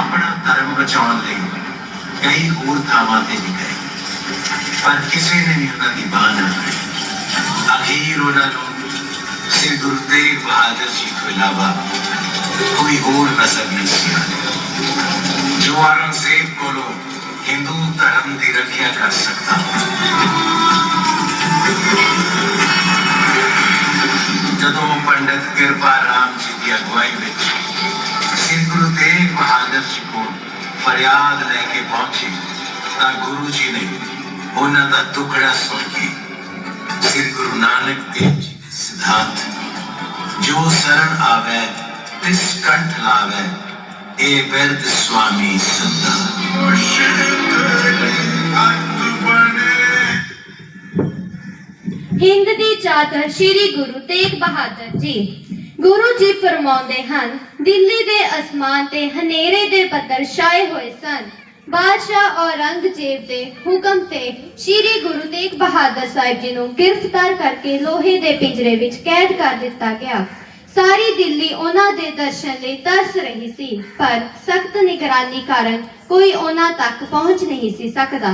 ਆਪਣਾ ਧਰਮ ਬਚਾਉਣ ਲਈ ਕਈ ਹੋਰ ਥਾਵਾਂ ਤੇ ਵੀ ਗਏ। ਪਰ ਕਿਸੇ ਨੇ ਵੀ ਉਹਨਾਂ ਦੀ ਬਾਹ ਨਾ ਫੜੀ। ਅਖੀਰ ਉਹਨਾਂ ਨੂੰ ਸ੍ਰੀ ਗੁਰੂ ਤੇਗ ਬਹਾਦਰ ਜੀ ਤੋਂ ਇਲਾਵਾ ਕੋਈ ਹੋਰ ਨਜ਼ਰ ਨਹੀਂ ਸੀ ਜੋ ਔਰੰਗਜ਼ੇਬ ਕੋਲੋਂ ਹਿੰਦੂ ਧਰਮ ਦੀ ਰੱਖਿਆ ਕਰ ਸਕਦਾ ਜਦੋਂ ਪੰਡਤ ਕਿਰਪਾ ਫਰਿਆਦ ਲੈ ਕੇ ਪਹੁੰਚੇ ਤਾਂ ਗੁਰੂ ਜੀ ਨੇ ਉਹਨਾਂ ਦਾ ਟੁਕੜਾ ਸੁਣ ਕੇ ਸ੍ਰੀ ਗੁਰੂ ਨਾਨਕ ਦੇਵ ਜੀ ਦੇ ਸਿਧਾਂਤ, ਜੋ ਸਰਣ ਆਵੇ, ਤਿਸ ਕੰਠ ਲਾਵੇ ਇਹ ਬਿਰਧ ਸੁਆਮੀ ਸੰਤਾ ਹਿੰਦ ਦੀ ਚਾਦਰ ਸ੍ਰੀ ਗੁਰੂ ਤੇਗ ਬਹਾਦਰ ਜੀ ਗੁਰੂ ਜੀ ਫਰਮਾਉਂਦੇ ਹਨ ਦਿੱਲੀ ਦੇ ਅਸਮਾਨ ਤੇ ਹਨੇਰੇ ਦੇ ਬੱਦਲ ਛਾਏ ਹੋਏ ਸਨ। ਬਾਦਸ਼ਾਹ ਔਰੰਗਜ਼ੇਬ ਦੇ ਹੁਕਮ ਤੇ ਸ੍ਰੀ ਗੁਰੂ ਤੇਗ ਬਹਾਦਰ ਸਾਹਿਬ ਜੀ ਨੂੰ ਗ੍ਰਿਫਤਾਰ ਕਰਕੇ ਲੋਹੇ ਦੇ ਪਿੰਜਰੇ ਵਿੱਚ ਕੈਦ ਕਰ ਦਿੱਤਾ ਗਿਆ। ਸਾਰੀ ਦਿੱਲੀ ਉਹਨਾਂ ਦੇ ਦਰਸ਼ਨ ਲਈ ਤਰਸ ਰਹੀ ਸੀ, ਪਰ ਸਖਤ ਨਿਗਰਾਨੀ ਕਾਰਨ ਕੋਈ ਉਹਨਾਂ ਤੱਕ ਪਹੁੰਚ ਨਹੀਂ ਸੀ ਸਕਦਾ।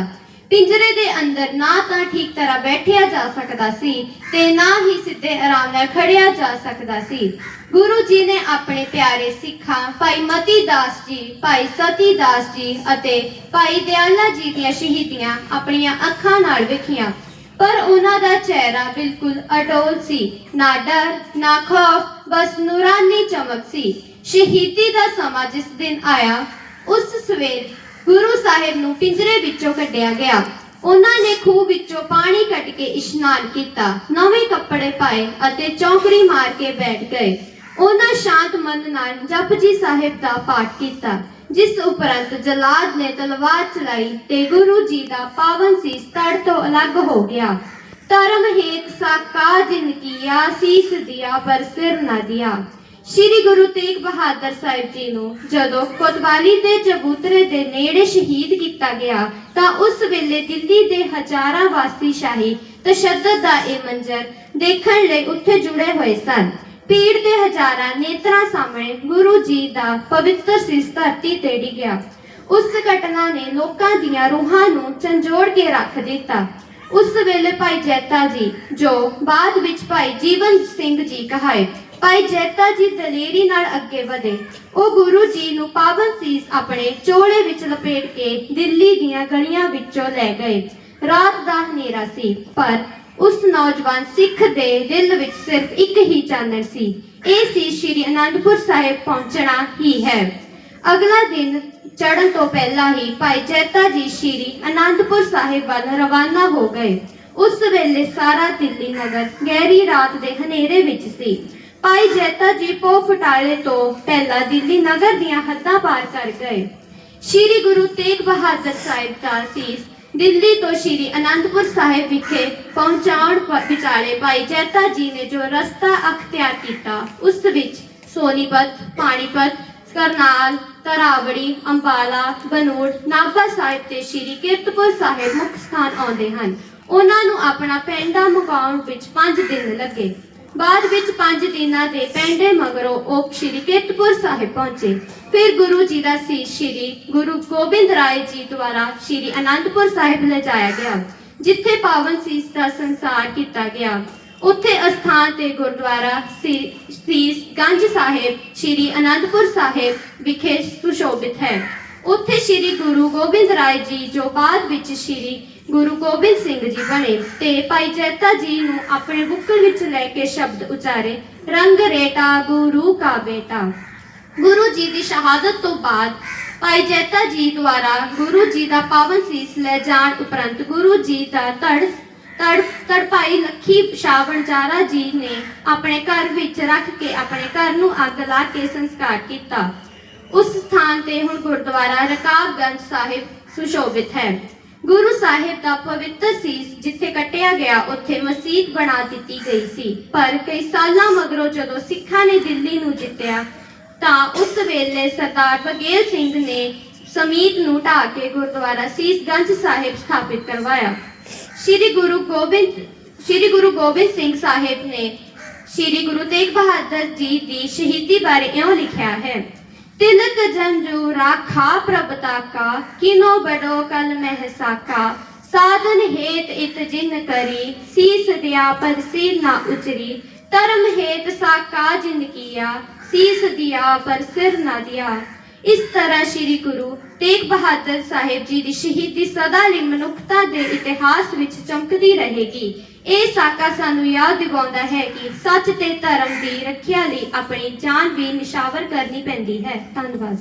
ਪਿੰਜਰੇ ਦੇ ਅੰਦਰ ਨਾ ਤਾਂ ਠੀਕ ਤਰ੍ਹਾਂ ਬੈਠਿਆ ਜਾ ਸਕਦਾ ਸੀ ਤੇ ਨਾ ਹੀ ਸਿੱਧੇ ਆਰਾਮ ਨਾਲ ਖੜਿਆ ਜਾ ਸਕਦਾ ਸੀ। ਗੁਰੂ ਜੀ ਨੇ ਆਪਣੇ ਪਿਆਰੇ ਸਿੱਖਾਂ, ਭਾਈ ਮਤੀ ਦਾਸ ਜੀ, ਭਾਈ ਸਤੀ ਦਾਸ ਜੀ ਅਤੇ ਭਾਈ ਦਿਆਲਾ ਜੀ ਦੀਆਂ ਸ਼ਹੀਦੀਆਂ ਆਪਣੀਆਂ ਅੱਖਾਂ ਨਾਲ ਵੇਖੀਆਂ। ਪਰ ਉਹਨਾਂ ਦਾ ਚਿਹਰਾ ਬਿਲਕੁਲ ਅਟੋਲ ਸੀ। ਨਾ ਡਰ, ਨਾ ਖੌਫ, ਬਸ ਨੂਰਾਨੀ ਚਮਕ ਸੀ। ਸ਼ਹੀਦੀ ਦਾ ਸਮਾਂ ਜਿਸ ਦਿਨ ਆਇਆ, ਉਸ ਸਵੇਰ ਗੁਰੂ ਸਾਹਿਬ ਨੂੰ ਪਿੰਜਰੇ ਵਿੱਚੋਂ ਕੱਢਿਆ ਗਿਆ। ਉਹਨਾਂ ਨੇ ਖੂਹ ਵਿੱਚੋਂ ਪਾਣੀ ਕੱਢ ਕੇ ਇਸ਼ਨਾਨ ਕੀਤਾ। ਨਵੇਂ ਕੱਪੜੇ ਪਾਏ ਅਤੇ ਚੌਕੜੀ ਮਾਰ ਕੇ ਬੈਠ ਗਏ। ਉਹਨਾਂ ਸ਼ਾਂਤ ਮਨ ਨਾਲ ਜਪਜੀ ਸਾਹਿਬ ਦਾ ਪਾਠ ਕੀਤਾ, ਜਿਸ ਉਪਰੰਤ ਜਲਾਦ ਨੇ ਤਲਵਾਰ ਚਲਾਈ ਤੇ ਗੁਰੂ ਜੀ ਦਾ ਪਾਵਨ ਸੀਸ ਤੜ ਤੋਂ ਅਲੱਗ ਹੋ ਗਿਆ। ਧਰਮ ਹੇਤ ਸਾਕਾ ਜਿਨ ਕੀਆ ਸੀਸ ਦਿਆ ਪਰ ਸਿਰ ਨਾ ਦਿਆ। ਸ਼੍ਰੀ ਗੁਰੂ ਤੇਗ ਬਹਾਦਰ ਸਾਹਿਬ ਜੀ ਨੂੰ ਜਦੋਂ ਕੋਤਵਾਲੀ ਦੇ ਚਬੂਤਰੇ ਦੇ ਨੇੜੇ ਸ਼ਹੀਦ ਕੀਤਾ ਗਿਆ, ਤਾਂ ਉਸ ਵੇਲੇ ਦਿੱਲੀ ਦੇ ਹਜ਼ਾਰਾਂ ਵਾਸੀ ਸ਼ਾਹੀ ਤਸ਼ੱਦਦ ਦਾ ਇਹ ਮੰਜ਼ਰ ਦੇਖਣ ਲਈ ਉੱਥੇ ਜੁੜੇ ਹੋਏ ਸਨ। ਪੀੜ ਦੇ ਹਜ਼ਾਰਾਂ ਨੇਤਰਾਂ ਸਾਹਮਣੇ ਗੁਰੂ ਜੀ ਦਾ ਪਵਿੱਤਰ ਸੀਸ ਧਰਤੀ ਤੇ ਡਿੱਗਿਆ ਉਸ ਘਟਨਾ ਨੇ ਲੋਕਾਂ ਦੀਆਂ ਰੂਹਾਂ ਨੂੰ ਝੰਜੋੜ ਕੇ ਰੱਖ ਦਿੱਤਾ। ਉਸ ਵੇਲੇ ਭਾਈ ਜੈਤਾ ਜੀ, ਜੋ ਬਾਅਦ ਵਿੱਚ ਭਾਈ ਜੀਵਨ ਸਿੰਘ ਜੀ ਕਹਾਏ ਭਾਈ ਜੈਤਾ ਜੀ ਦਲੇਰੀ ਨਾਲ ਅੱਗੇ ਵਧੇ। ਉਹ ਗੁਰੂ ਜੀ ਨੂੰ ਪਾਵਨ ਸੀਸ ਆਪਣੇ ਚੋਲੇ ਵਿੱਚ ਲਪੇਟ ਕੇ ਦਿੱਲੀ ਦੀਆਂ ਗਲੀਆਂ ਵਿੱਚੋਂ ਲੈ ਗਏ। ਰਾਤ ਦਾ ਹਨੇਰਾ ਸੀ, ਪਰ ਉਸ ਨੌਜਵਾਨ ਸਿੱਖ ਦੇ ਦਿਲ ਵਿੱਚ ਸਿਰਫ ਇੱਕ ਹੀ ਚਾਨਣ ਸੀ। ਇਹ ਸੀ ਸ਼੍ਰੀ ਅਨੰਦਪੁਰ ਸਾਹਿਬ ਪਹੁੰਚਣਾ ਹੀ ਹੈ। ਅਗਲਾ ਦਿਨ ਚੜ੍ਹਨ ਤੋਂ ਪਹਿਲਾਂ ਹੀ ਭਾਈ ਜੈਤਾ ਜੀ ਸ਼੍ਰੀ ਅਨੰਦਪੁਰ ਸਾਹਿਬ ਵੱਲ ਰਵਾਨਾ ਹੋ ਗਏ। ਉਸ ਵੇਲੇ ਸਾਰਾ ਦਿੱਲੀ ਨਗਰ ਗਹਿਰੀ ਰਾਤ ਦੇ ਹਨੇਰੇ ਵਿੱਚ ਸੀ। ਭਾਈ ਜੈਤਾ ਜੀ ਪੋ ਫਟਾਲੇ ਤੋਂ ਪਹਿਲਾਂ ਦਿੱਲੀ ਨਗਰ ਦੀਆਂ ਹੱਦਾਂ ਪਾਰ ਕਰ ਗਏ। ਸ਼੍ਰੀ ਗੁਰੂ ਤੇਗ ਬਹਾਦਰ ਸਾਹਿਬ ਦਾ ਸੀਸ ਦਿੱਲੀ ਤੋਂ ਸ਼੍ਰੀ ਅਨੰਦਪੁਰ ਸਾਹਿਬ ਵਿਖੇ ਪਹੁੰਚਾਉਣ ਵਿਚਾਲੇ ਭਾਈ ਜੈਤਾ ਜੀ ਨੇ ਜੋ ਰਸਤਾ ਅਖਤਿਆਰ ਕੀਤਾ, ਉਸ ਵਿੱਚ ਸੋਨੀਪਤ, ਪਾਣੀਪਤ, ਕਰਨਾਲ, ਤਰਾਵੜੀ, ਅੰਬਾਲਾ, ਬਨੂੜ, ਨਾਭਾ ਸਾਹਿਬ ਤੇ ਸ਼੍ਰੀ ਕੀਰਤਪੁਰ ਸਾਹਿਬ ਮੁੱਖ ਸਥਾਨ ਆਉਂਦੇ ਹਨ। ਉਹਨਾਂ ਨੂੰ ਆਪਣਾ ਪੈਂਡਾ ਮੁਕਾਉਣ ਵਿੱਚ 5 ਦਿਨ ਲੱਗੇ। ਬਾਅਦ ਵਿੱਚ 5 ਦਿਨਾਂ ਦੇ ਪੈਂਡੇ ਮਗਰੋਂ ਉਹ ਸ਼੍ਰੀ ਕੀਰਤਪੁਰ ਸਾਹਿਬ ਪਹੁੰਚੇ। ਫਿਰ ਗੁਰੂ ਜੀ ਦਾ ਸੀਸ ਸ਼੍ਰੀ ਗੁਰੂ ਗੋਬਿੰਦ ਰਾਏ ਜੀ ਦੁਆਰਾ ਸ਼੍ਰੀ ਅਨੰਦਪੁਰ ਸਾਹਿਬ ਲਿਜਾਇਆ ਗਿਆ, ਜਿੱਥੇ ਪਾਵਨ ਸੀਸ ਦਾ ਸੰਸਾਰ ਕੀਤਾ ਗਿਆ। ਉੱਥੇ ਅਸਥਾਨ ਤੇ ਗੁਰਦੁਆਰਾ ਸੀਸ ਗੰਜ ਸਾਹਿਬ ਸ਼੍ਰੀ ਅਨੰਦਪੁਰ ਸਾਹਿਬ ਵਿਖੇ ਸੁਸ਼ੋਭਿਤ ਹੈ। ਉੱਥੇ ਸ਼੍ਰੀ ਗੁਰੂ ਗੋਬਿੰਦ ਰਾਏ ਜੀ, ਜੋ ਬਾਅਦ ਵਿੱਚ ਸ਼੍ਰੀ ਗੁਰੂ ਗੋਬਿੰਦ ਸਿੰਘ ਜੀ ਬਣੇ ਤੇ ਭਾਈ ਜੈਤਾ ਜੀ ਨੂੰ ਆਪਣੇ ਬੁੱਕਲ ਵਿੱਚ ਲੈ ਕੇ ਸ਼ਬਦ ਉਚਾਰੇ, ਰੰਗ ਰੇਟਾ, ਗੁਰੂ ਕਾ ਬੇਟਾ। ਗੁਰੂ ਜੀ ਦੀ ਸ਼ਹਾਦਤ ਤੋਂ ਬਾਅਦ ਭਾਈ ਜੈਤਾ ਜੀ ਦੁਆਰਾ ਗੁਰੂ ਜੀ ਦਾ ਪਾਵਨ ਸੀਸ ਲੈ ਜਾਣ ਉਪਰੰਤ ਗੁਰੂ ਜੀ ਦਾ ਤੜ ਤੜ ਭਾਈ ਲੱਖੀ ਸ਼ਾਹ ਬਣਜਾਰਾ ਜੀ ਨੇ ਆਪਣੇ ਘਰ ਵਿੱਚ ਰੱਖ ਕੇ ਆਪਣੇ ਘਰ ਨੂੰ ਅੱਗ ਲਾ ਕੇ ਸੰਸਕਾਰ ਕੀਤਾ। ਉਸ ਸਥਾਨ ਤੇ ਹੁਣ ਗੁਰਦੁਆਰਾ ਰਕਾਬਗੰਜ ਸਾਹਿਬ ਸੁਸ਼ੋਭਿਤ ਹੈ। ਗੁਰੂ ਸਾਹਿਬ ਦਾ ਪਵਿੱਤਰ ਸੀਸ ਜਿੱਥੇ ਕੱਟਿਆ ਗਿਆ, ਉੱਥੇ ਮਸਜਿਦ ਬਣਾ ਦਿੱਤੀ ਗਈ ਸੀ। ਪਰ ਕਈ ਸਾਲਾਂ ਮਗਰੋਂ ਜਦੋਂ ਸਿੱਖਾਂ ਨੇ ਦਿੱਲੀ ਨੂੰ ਜਿੱਤਿਆ, ਤਾਂ ਉਸ ਵੇਲੇ ਸਰਦਾਰ ਬਗੇਲ ਸਿੰਘ ਨੇ ਸਮੀਤ ਨੂੰ ਢਾਹ ਕੇ ਗੁਰਦੁਆਰਾ ਸੀਸਗੰਜ ਸਾਹਿਬ ਸਥਾਪਿਤ ਕਰਵਾਇਆ। ਸ੍ਰੀ ਗੁਰੂ ਗੋਬਿੰਦ, ਸ੍ਰੀ ਗੁਰੂ ਗੋਬਿੰਦ ਸਿੰਘ ਸਾਹਿਬ ਨੇ ਸ੍ਰੀ ਗੁਰੂ ਤੇਗ ਬਹਾਦਰ ਜੀ ਦੀ ਸ਼ਹੀਦੀ ਬਾਰੇ ਇਉਂ ਲਿਖਿਆ ਹੈ ਤਿਲਕ ਜੰਜੂ ਰਾਖਾ ਪ੍ਰਭ ਤਾਕਾ, ਕਿਨੋ ਬੜੋ ਕਲ ਮਹਿ ਸਾਕਾ। ਸਾਧਨ ਹੇਤ ਇਤ ਜਿਨ ਕਰੀ, ਸੀਸ ਦਿਆ ਪਰ ਸਿਰ ਨਾ ਉਚਰੀ। ਧਰਮ ਹੇਤ ਸਾਕਾ ਜਿਨ ਕੀਆ, ਸੀਸ ਦਿਆ ਪਰ ਸਿਰ ਨਾ ਦਿਆ। ਇਸ ਤਰ੍ਹਾਂ ਸ੍ਰੀ ਗੁਰੂ ਤੇਗ ਬਹਾਦਰ ਸਾਹਿਬ ਜੀ ਦੀ ਸ਼ਹੀਦੀ ਸਦਾ ਲਈ ਮਨੁੱਖਤਾ ਦੇ ਇਤਿਹਾਸ ਵਿੱਚ ਚਮਕਦੀ ਰਹੇਗੀ। ਇਹ ਸਾਕਾ ਸਾਨੂੰ ਯਾਦ ਦਿਵਾਉਂਦਾ ਹੈ ਕਿ ਸੱਚ ਤੇ ਧਰਮ ਦੀ ਰੱਖਿਆ ਲਈ ਆਪਣੀ ਜਾਨ ਵੀ ਨਿਸ਼ਾਵਰ ਕਰਨੀ ਪੈਂਦੀ ਹੈ। ਧੰਨਵਾਦ।